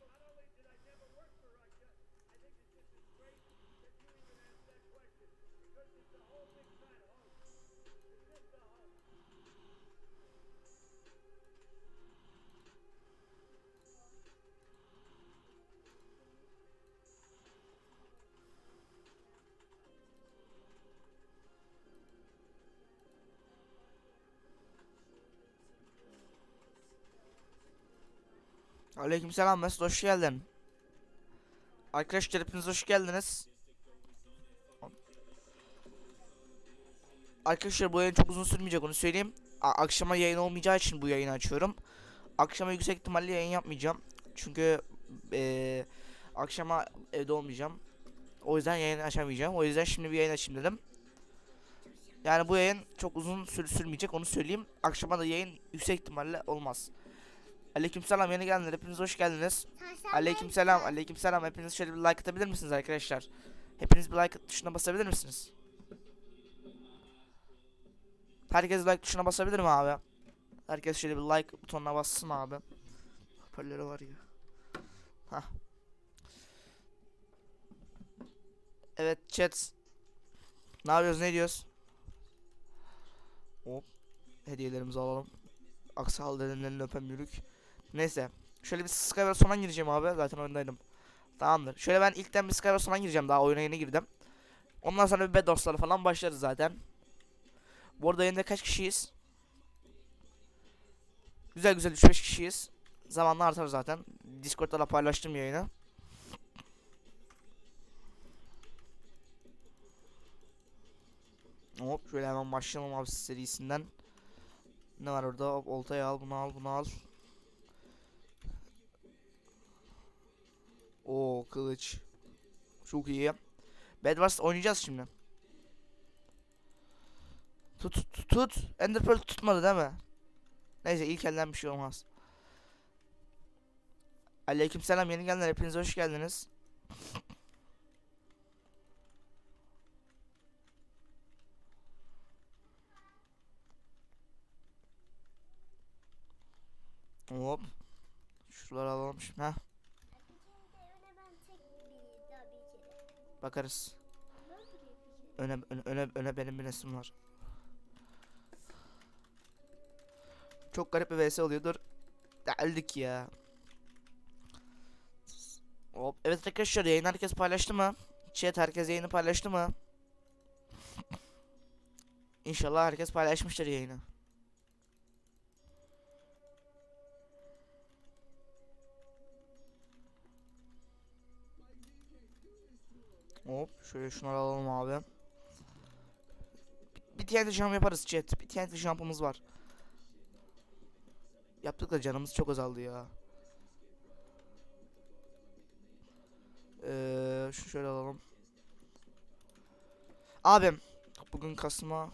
not only Aleykümselam Mesut hoş geldin. Arkadaşlar hepiniz hoş geldiniz. Arkadaşlar bu yayın çok uzun sürmeyecek onu söyleyeyim. A- akşama yayın olmayacağı için bu yayını açıyorum. Akşama yüksek ihtimalle yayın yapmayacağım. Çünkü eee akşama evde olmayacağım. O yüzden yayın açamayacağım. O yüzden şimdi bir yayın açayım dedim. Yani bu yayın çok uzun sür sürmeyecek onu söyleyeyim. Akşama da yayın yüksek ihtimalle olmaz. Aleykümselam yeni geldiniz. Hepiniz hoş geldiniz. Aleykümselam. Aleykümselam. Hepiniz şöyle bir like atabilir misiniz arkadaşlar? Hepiniz bir like tuşuna basabilir misiniz? Herkes like tuşuna basabilir mi abi? Herkes şöyle bir like butonuna bassın abi. Hoparlörü var ya. Hah. Evet chat. Ne yapıyoruz ne diyoruz? Hop. Hediyelerimizi alalım. Aksal dedenlerini öpen yürük. Neyse. Şöyle bir Skyward sona gireceğim abi. Zaten oyundaydım. Tamamdır. Şöyle ben ilkten bir Skyward sona gireceğim. Daha oyuna yeni girdim. Ondan sonra bir Bedwars'lara falan başlarız zaten. Bu arada yayında kaç kişiyiz? Güzel güzel 3-5 kişiyiz. Zamanla artar zaten. Discord'da da paylaştım yayını. Hop şöyle hemen başlayalım abi serisinden. Ne var orada? Hop oltayı al, bunu al, bunu al. Oo kılıç. Çok iyi. Bedwars oynayacağız şimdi. Tut tut tut. Ender Pearl tutmadı değil mi? Neyse ilk elden bir şey olmaz. Aleykümselam yeni gelenler hepiniz hoş geldiniz. Hop. Şuraları alalım şimdi. Heh, bakarız. Öne, öne, öne, benim bir resim var. Çok garip bir vs oluyor. Dur. Geldik ya. Hop. Evet arkadaşlar yayın herkes paylaştı mı? Chat herkes yayını paylaştı mı? İnşallah herkes paylaşmıştır yayını. Hop şöyle şunları alalım abi. Bir, TNT jump yaparız chat. Bir TNT jump'ımız var. Yaptık da canımız çok azaldı ya. Ee, şunu şöyle alalım. Abim bugün kasma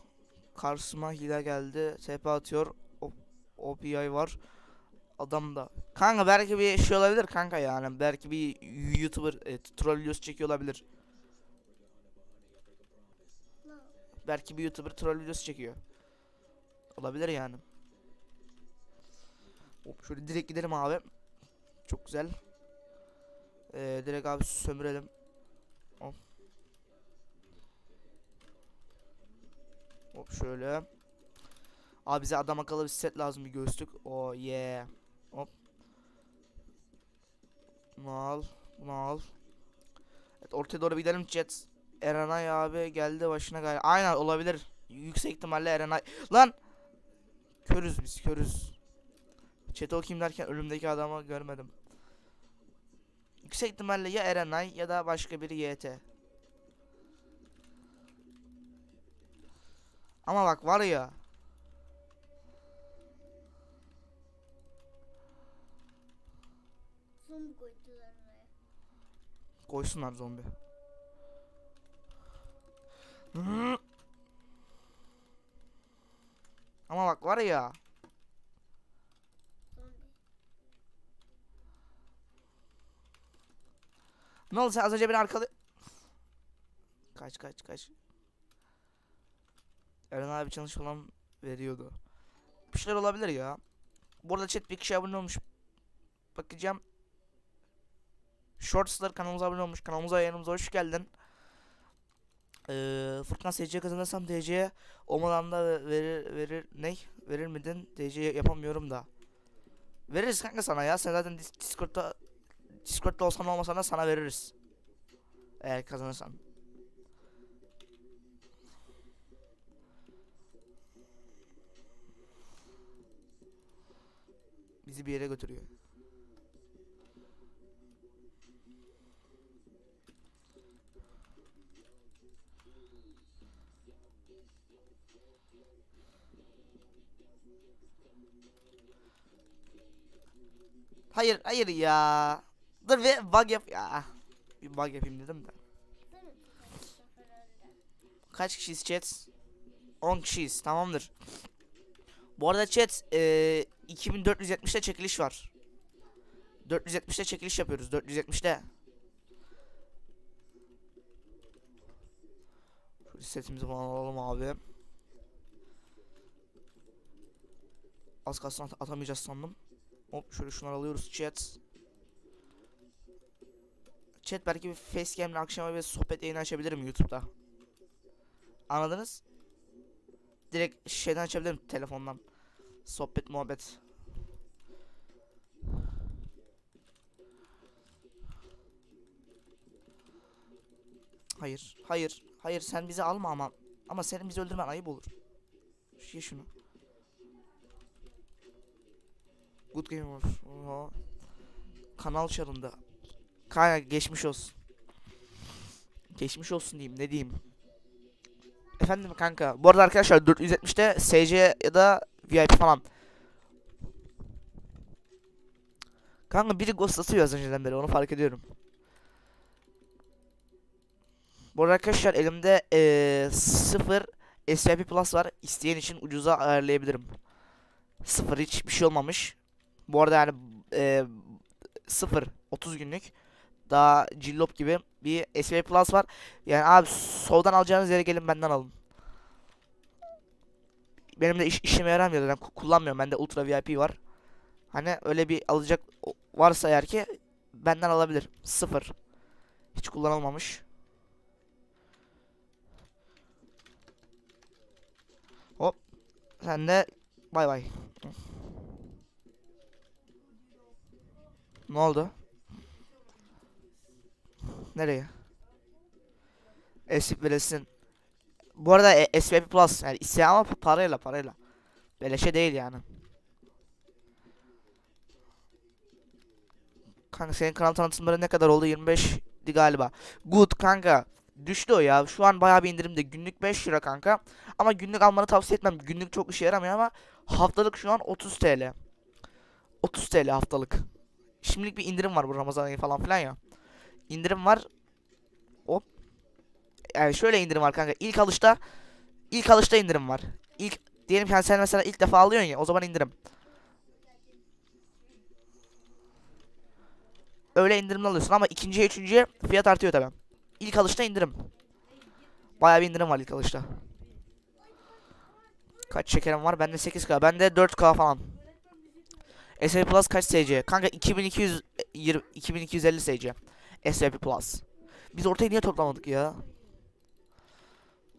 karşıma hile geldi. TP atıyor. O, OPI var. Adam da. Kanka belki bir şey olabilir kanka yani. Belki bir YouTuber e, troll videosu çekiyor olabilir. Belki bir YouTuber troll videosu çekiyor. Olabilir yani. Hop şöyle direkt gidelim abi. Çok güzel. Ee, direkt abi sömürelim. Hop. Hop şöyle. Abi bize adam akıllı bir set lazım bir göğüslük. O yeah. Hop. Bunu al. Bunu al. Evet ortaya doğru bir gidelim chat. Erenay abi geldi başına galiba. Aynen olabilir. Yüksek ihtimalle Erenay. Lan! Körüz biz körüz. Chat'e okuyayım derken ölümdeki adamı görmedim. Yüksek ihtimalle ya Erenay ya da başka biri YT. Ama bak var ya. Zombi koydular. Koysunlar zombi. Ama bak var ya. Ne oldu sen az önce beni arkalı... Kaç kaç kaç. Eren abi challenge falan veriyordu. Bir şeyler olabilir ya. Bu arada chat bir kişi abone olmuş. Bakacağım. Shorts'lar kanalımıza abone olmuş. Kanalımıza yayınımıza hoş geldin. Ee, Furkan SC kazanırsam DC'ye olmadan da verir verir ne? Verir miydin? DC yapamıyorum da. Veririz kanka sana ya. Sen zaten Dis- Discord'da Discord'da olsan olmasan da sana veririz. Eğer kazanırsan. Bizi bir yere götürüyor. Hayır, hayır ya. Dur bir bug yap ya. Bir bug yapayım dedim de. Kaç kişiyiz chat? 10 kişiyiz. Tamamdır. Bu arada chat eee 2470'te çekiliş var. 470'te çekiliş yapıyoruz. 470'te. Şu setimizi falan alalım abi. Az kalsın at- atamayacağız sandım. Hop şöyle şunları alıyoruz chat. Chat belki bir facecam'le akşama bir sohbet yayını açabilirim YouTube'da. Anladınız? Direkt şeyden açabilirim telefondan. Sohbet muhabbet. Hayır, hayır, hayır sen bizi alma ama. Ama senin bizi öldürmen ayıp olur. Ye şunu. Good game var. Oha. Kanal çarında. Kaya geçmiş olsun. Geçmiş olsun diyeyim ne diyeyim. Efendim kanka. Bu arada arkadaşlar 470'te SC ya da VIP falan. Kanka biri ghost atıyor az önceden beri onu fark ediyorum. Bu arada arkadaşlar elimde eee 0 SVP Plus var. İsteyen için ucuza ayarlayabilirim. Sıfır hiç bir şey olmamış. Bu arada yani eee 0 30 günlük daha cillop gibi bir SVP Plus var. Yani abi soldan alacağınız yere gelin benden alın. Benim de iş, işime yaramıyor zaten ku- kullanmıyorum. Bende Ultra VIP var. Hani öyle bir alacak varsa eğer ki benden alabilir. Sıfır. Hiç kullanılmamış. Hop. Sen de bay bay. Ne oldu? Nereye? Esip veresin. Bu arada e, Plus yani isteyen ama pa- parayla parayla. Beleşe değil yani. Kanka senin kanal tanıtımları ne kadar oldu? 25'di galiba. Good kanka. Düştü o ya. Şu an bayağı bir indirimde. Günlük 5 lira kanka. Ama günlük almanı tavsiye etmem. Günlük çok işe yaramıyor ama haftalık şu an 30 TL. 30 TL haftalık. Şimdilik bir indirim var bu Ramazan ayı falan filan ya. İndirim var. Hop. Yani şöyle indirim var kanka. İlk alışta ilk alışta indirim var. İlk diyelim ki hani sen mesela ilk defa alıyorsun ya o zaman indirim. Öyle indirimli alıyorsun ama ikinciye üçüncüye fiyat artıyor tabi. İlk alışta indirim. Bayağı bir indirim var ilk alışta. Kaç şekerim var? Bende 8K. Bende 4K falan. SP Plus kaç SC? Kanka 2200 20 2250 SC. SP Plus. Biz ortaya niye toplamadık ya?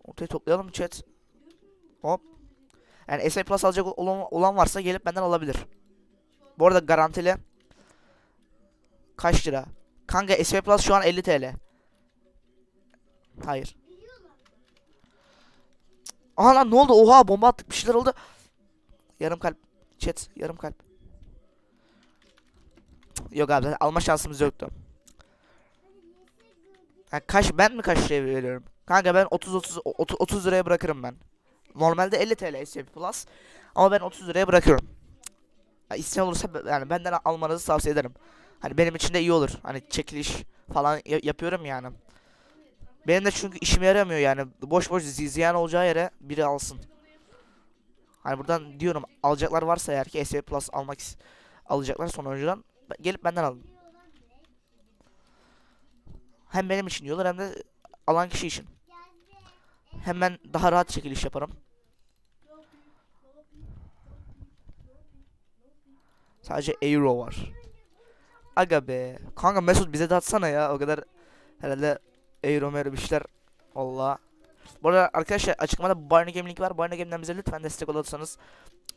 Ortaya toplayalım chat? Hop. Yani SP Plus alacak olan, olan varsa gelip benden alabilir. Bu arada garantili. Kaç lira? Kanka SP Plus şu an 50 TL. Hayır. Aha lan ne oldu? Oha bomba attık bir şeyler oldu. Yarım kalp. Chat yarım kalp. Yok abi alma şansımız yoktu. Ha, kaç ben mi kaç şey veriyorum? Kanka ben 30 30 30, 30 liraya bırakırım ben. Normalde 50 TL SP Plus ama ben 30 liraya bırakıyorum. Ya isteyen olursa yani benden almanızı tavsiye ederim. Hani benim için de iyi olur. Hani çekiliş falan ya- yapıyorum yani. Benim de çünkü işime yaramıyor yani. Boş boş zi- ziyan olacağı yere biri alsın. Hani buradan diyorum alacaklar varsa eğer ki SP Plus almak alacaklar sonucudan gelip benden alın. Hem benim için iyi olur hem de alan kişi için. Hemen daha rahat çekiliş yaparım. Sadece euro var. Aga be. Kanka Mesut bize de atsana ya. O kadar herhalde euro mero bir şeyler. Allah. Bu arada arkadaşlar açıklamada Barney Game link var. Barney Game'den bize lütfen destek olursanız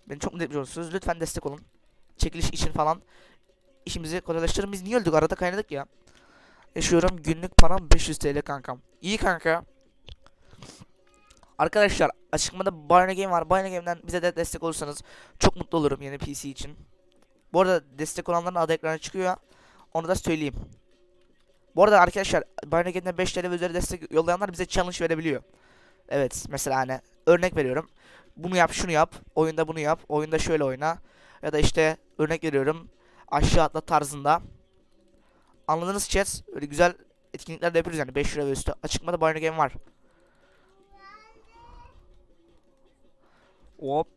beni çok mutlu etmiş olursunuz. Lütfen destek olun. Çekiliş için falan işimizi kolaylaştırın. Biz niye öldük? Arada kaynadık ya. Yaşıyorum. Günlük param 500 TL kankam. İyi kanka. Arkadaşlar açıklamada Barney Game var. Barney Game'den bize de destek olursanız çok mutlu olurum yeni PC için. Bu arada destek olanların adı ekrana çıkıyor. Onu da söyleyeyim. Bu arada arkadaşlar Barney Game'den 5 TL üzeri destek yollayanlar bize challenge verebiliyor. Evet mesela hani örnek veriyorum. Bunu yap şunu yap. Oyunda bunu yap. Oyunda şöyle oyna. Ya da işte örnek veriyorum. Aşağı atla tarzında. Anladınız chat. Öyle güzel etkinlikler de yapıyoruz yani 5 lira ve üstü. Açıklamada Barney Game var. Hop.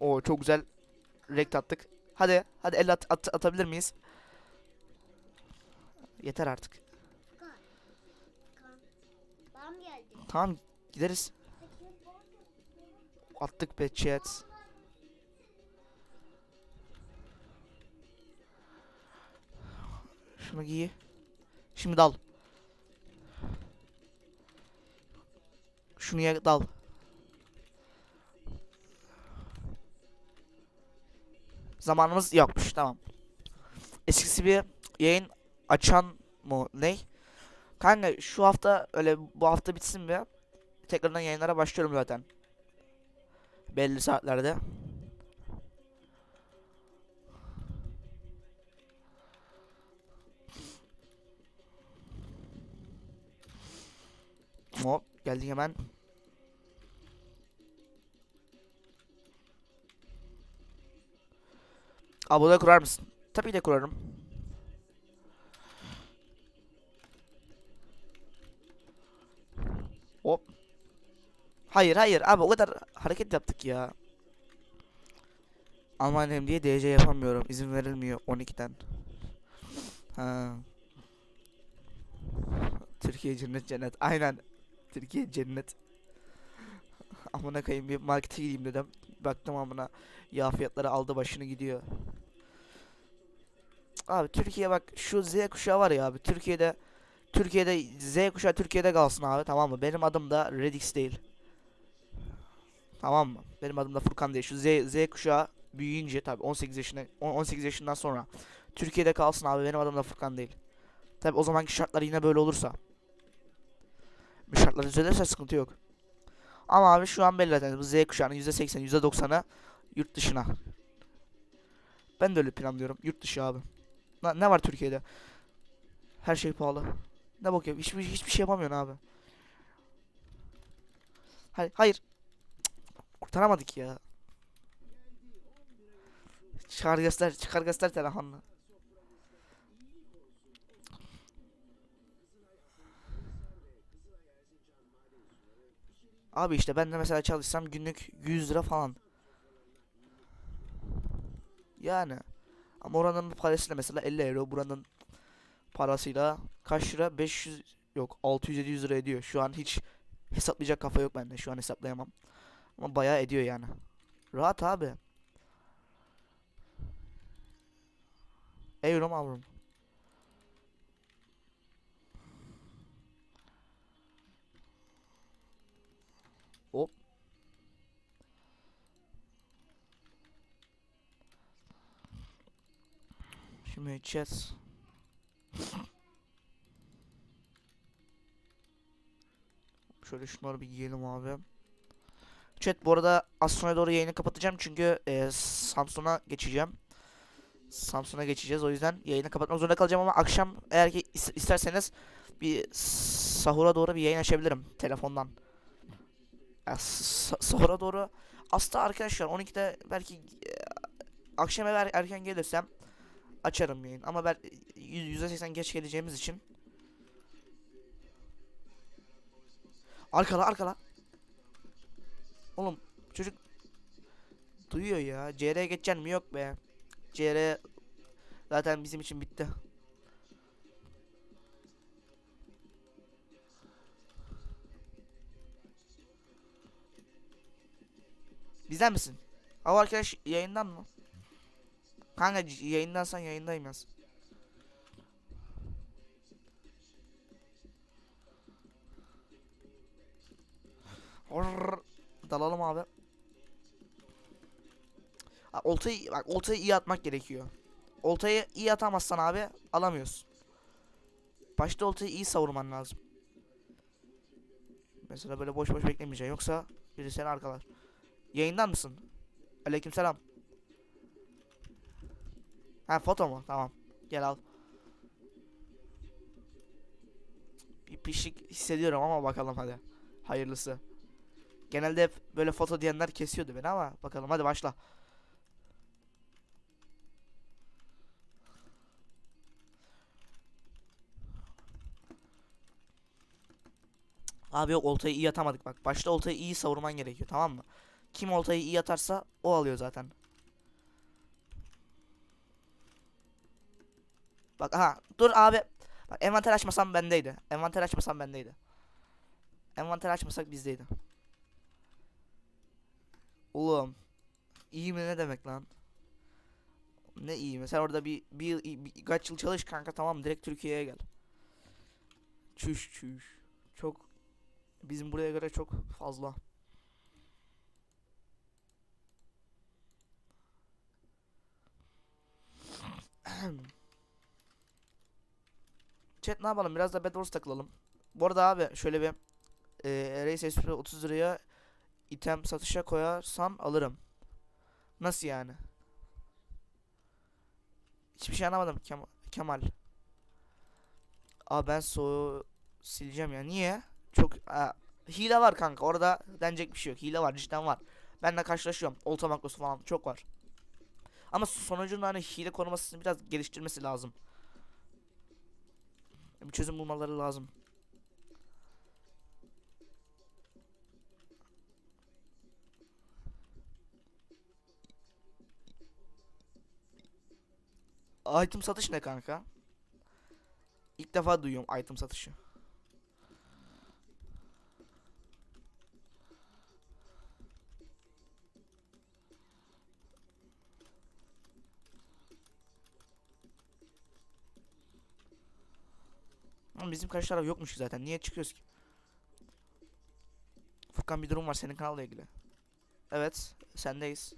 O çok güzel rekt attık. Hadi hadi el at, at- atabilir miyiz? Yeter artık. Tamam gideriz. Attık be chat. Şunu giy. Şimdi dal. Şunu ye dal. Zamanımız yokmuş tamam. Eskisi bir yayın açan mı ne? Kanka şu hafta öyle bu hafta bitsin bir. Tekrardan yayınlara başlıyorum zaten. Belli saatlerde. Hop geldik hemen. Abone kurar mısın? Tabii de kurarım. Hop. Hayır hayır abi o kadar hareket yaptık ya. Almanya'm diye DC yapamıyorum. İzin verilmiyor 12'den. Ha. Türkiye cennet cennet. Aynen. Türkiye cennet. Amına kayayım bir markete gideyim dedim. Baktım amına yağ fiyatları aldı başını gidiyor. Abi Türkiye bak şu Z kuşağı var ya abi Türkiye'de Türkiye'de Z kuşağı Türkiye'de kalsın abi tamam mı? Benim adım da Redix değil. Tamam mı? Benim adım da Furkan değil. Şu Z Z kuşağı büyüyünce tabi 18 yaşına on- 18 yaşından sonra Türkiye'de kalsın abi benim adım da Furkan değil. Tabi o zamanki şartlar yine böyle olursa. Şartlar düzelirse sıkıntı yok. Ama abi şu an belli zaten bu Z kuşağının %80 %90'ı yurt dışına. Ben de öyle planlıyorum. Yurt dışı abi. Na- ne var Türkiye'de? Her şey pahalı. Ne ya? Hiçbir, hiçbir şey yapamıyorsun abi. Hayır. Hayır. Cık, Kurtaramadık ya. Çıkar göster. Çıkar göster telefonla. Abi işte ben de mesela çalışsam günlük 100 lira falan. Yani. Ama oranın parasıyla mesela 50 euro buranın parasıyla kaç lira? 500 yok 600-700 lira ediyor. Şu an hiç hesaplayacak kafa yok bende. Şu an hesaplayamam. Ama bayağı ediyor yani. Rahat abi. Euro mu avro Hop. Şimdi chat. Şöyle şunları bir giyelim abi. Chat bu arada az sonra doğru yayını kapatacağım çünkü e, Samsun'a geçeceğim. Samsun'a geçeceğiz o yüzden yayını kapatmak zorunda kalacağım ama akşam eğer ki is- isterseniz bir sahura doğru bir yayın açabilirim telefondan. Ya, sa- sahura doğru aslında arkadaşlar 12'de belki e, akşam eve er- erken gelirsem açarım yayın ama ben y- %80 geç geleceğimiz için Arkala arkala. Oğlum çocuk duyuyor ya. CR geçeceksin mi? Yok be. CR zaten bizim için bitti. Bizden misin? Hava arkadaş yayından mı? Kanka yayındansan yayındayım yaz. Horrrr. Dalalım abi. Oltayı, bak oltayı iyi atmak gerekiyor. Oltayı iyi atamazsan abi alamıyorsun. Başta oltayı iyi savurman lazım. Mesela böyle boş boş beklemeyeceksin yoksa biri seni arkalar. Yayından mısın? Aleykümselam. Ha foto mu? Tamam. Gel al. Bir pişlik hissediyorum ama bakalım hadi. Hayırlısı. Genelde hep böyle foto diyenler kesiyordu beni ama bakalım hadi başla. Abi yok oltayı iyi atamadık bak. Başta oltayı iyi savurman gerekiyor tamam mı? Kim oltayı iyi atarsa o alıyor zaten. Bak aha dur abi. Bak envanter açmasam bendeydi. Envanter açmasam bendeydi. Envanter açmasak bizdeydi. Oğlum. iyi mi ne demek lan? Ne iyi mi? Sen orada bir, bir, yıl- bir kaç yıl çalış kanka tamam direkt Türkiye'ye gel. Çüş çüş. Çok bizim buraya göre çok fazla. Chat ne yapalım? Biraz da Bed Wars takılalım. Bu arada abi şöyle bir e, Race SP 30 liraya item satışa koyarsan alırım. Nasıl yani? Hiçbir şey anlamadım Kem- Kemal. Aa ben so sileceğim ya. Niye? Çok Aa, hile var kanka. Orada denecek bir şey yok. Hile var, cidden var. Benle karşılaşıyorum. Olta makrosu falan çok var. Ama sonucunda hani hile korumasını biraz geliştirmesi lazım. Bir çözüm bulmaları lazım. Item satış ne kanka? İlk defa duyuyorum item satışı. Bizim karşı taraf yokmuş ki zaten. Niye çıkıyoruz ki? Furkan bir durum var senin kanalla ilgili. Evet, sendeyiz.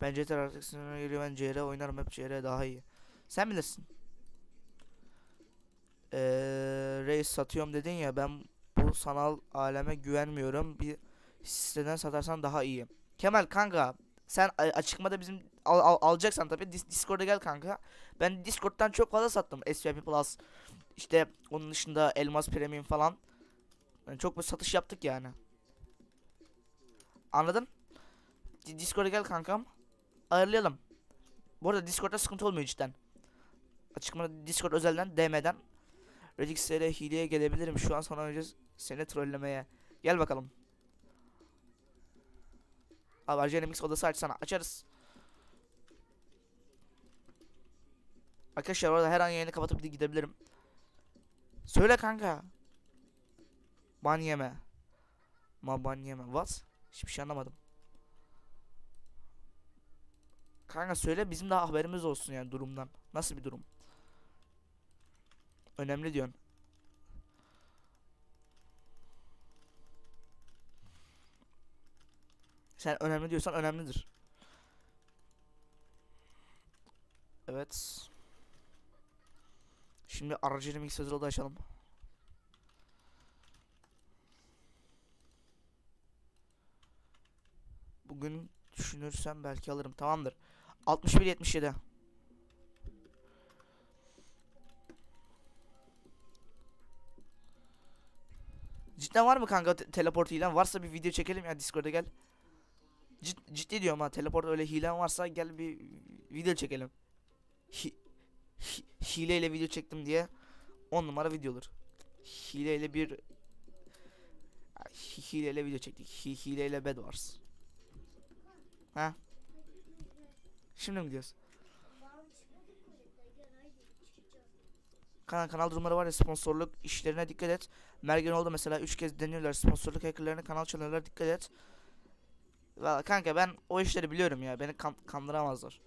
Ben CTR artık sınırına geliyor. Ben CR oynarım hep CR daha iyi. Sen bilirsin. Eee reis satıyorum dedin ya ben bu sanal aleme güvenmiyorum. Bir siteden satarsan daha iyi. Kemal kanka sen açıkmada bizim al, al- alacaksan tabii Dis- Discord'a gel kanka. Ben Discord'dan çok fazla sattım. SVP Plus işte onun dışında Elmas Premium falan. Yani çok bir satış yaptık yani. Anladın? Di- Discord'a gel kankam. Ayarlayalım. Bu arada Discord'da sıkıntı olmuyor cidden. Açıklamada Discord özelden DM'den Redix'lere hileye gelebilirim. Şu an sana önce seni trollemeye. Gel bakalım. Abi Arjenimix odası açsana. Açarız. Arkadaşlar orada her an yayını kapatıp gidebilirim. Söyle kanka. Ban yeme. Ma ban yeme. What? Hiçbir şey anlamadım. Kanka söyle bizim daha haberimiz olsun yani durumdan. Nasıl bir durum? Önemli diyorsun. Sen önemli diyorsan önemlidir. Evet. Şimdi aracını mix hazır da açalım. Bugün düşünürsem belki alırım. Tamamdır. 61 77. Cidden var mı kanka te- teleport hilen? Varsa bir video çekelim ya Discord'a gel. Cid- ciddi diyorum ha teleport öyle hilen varsa gel bir video çekelim. Hi- hileyle video çektim diye 10 numara video olur. Hileyle bir Hi- hileyle video çektik. Hi- hileyle Bed Wars. Ha? Şimdi mi gidiyoruz? Kanal, kanal durumları var ya sponsorluk işlerine dikkat et. Mergen oldu mesela 3 kez deniyorlar sponsorluk hackerlarına kanal çalıyorlar dikkat et. Valla kanka ben o işleri biliyorum ya. Beni kan- kandıramazlar.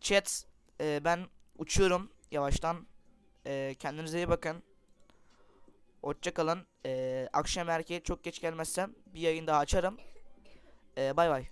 Chat e, ben uçuyorum yavaştan. E, kendinize iyi bakın. Hoşça kalın. E, akşam erkeğe çok geç gelmezsem bir yayın daha açarım. E, bay bay.